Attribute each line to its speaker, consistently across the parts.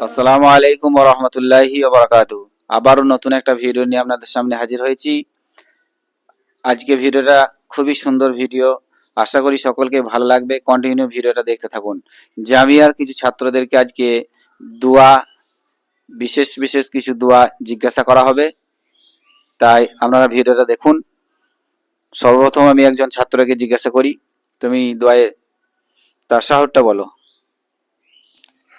Speaker 1: আসসালামু আলাইকুম রহমতুল্লাহি বারাকাতু আবারও নতুন একটা ভিডিও নিয়ে আপনাদের সামনে হাজির হয়েছি। আজকে ভিডিওটা খুবই সুন্দর ভিডিও। আশা করি সকলকে ভালো লাগবে। কন্টিনিউ ভিডিওটা দেখতে থাকুন। জামিয়ার কিছু ছাত্রদেরকে আজকে দোয়া, বিশেষ বিশেষ কিছু দোয়া জিজ্ঞাসা করা হবে। তাই আপনারা ভিডিওটা দেখুন। সর্বপ্রথম আমি একজন ছাত্রকে জিজ্ঞাসা করি, তুমি দোয়ায় তার সাহরটা বলো।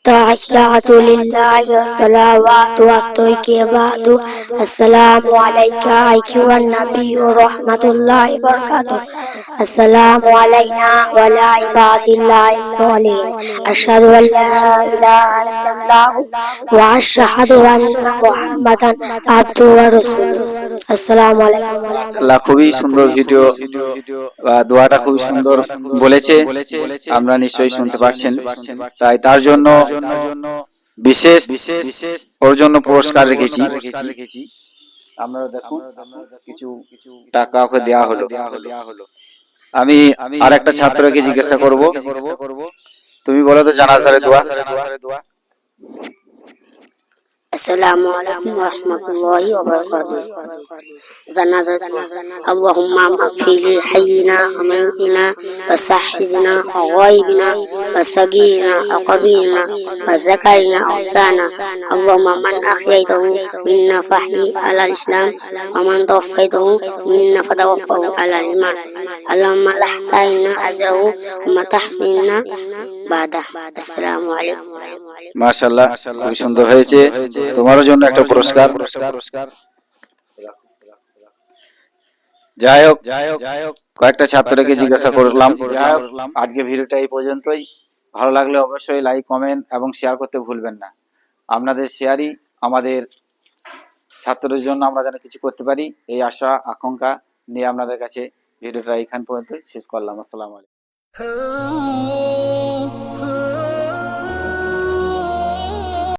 Speaker 2: التحيات لله والصلوات والطيبات السلام عليك أيها النبي ورحمة الله وبركاته السلام علينا وعلى عباد الله الصالحين أشهد أن لا إله إلا الله وأشهد أن محمدا عبده ورسوله السلام عليكم
Speaker 1: আল্লাহ খুবই সুন্দর ভিডিও বা দোয়াটা খুবই সুন্দর বলেছে আমরা নিশ্চয়ই শুনতে পাচ্ছেন তাই তার জন্য বিশেষ ওর জন্য পুরস্কার রেখেছি। আমরা দেখুন কিছু টাকা ওকে দেওয়া হলো। আমি আর একটা ছাত্রকে জিজ্ঞাসা করব। তুমি বলো তো জানাজারে দোয়া।
Speaker 2: السلام عليكم ورحمة الله وبركاته. جنازة اللهم اغفر لي حينا وميتنا وسحرنا وغيبنا وسقينا وقبيلنا وذكرنا وأنثانا اللهم من أحييته منا فحي على الإسلام ومن توفيته منا فتوفه على الإيمان. اللهم لحقنا أجره وما تحفظنا بعده السلام عليكم
Speaker 1: মাশাআল্লাহ খুবই সুন্দর হয়েছে তোমারও জন্য একটা পুরস্কার যাই হোক যাই হোক কয়েকটা ছাত্রকে জিজ্ঞাসা করলাম যাই হোক, আজকে ভিডিওটা এই পর্যন্তই ভালো লাগলে অবশ্যই লাইক কমেন্ট এবং শেয়ার করতে ভুলবেন না আপনাদের শেয়ারই আমাদের ছাত্রদের জন্য আমরা যেন কিছু করতে পারি এই আশা আকাঙ্ক্ষা নিয়ে আপনাদের কাছে ভিডিওটা এইখান পর্যন্ত শেষ করলাম আসসালামু আলাইকুম
Speaker 3: ah.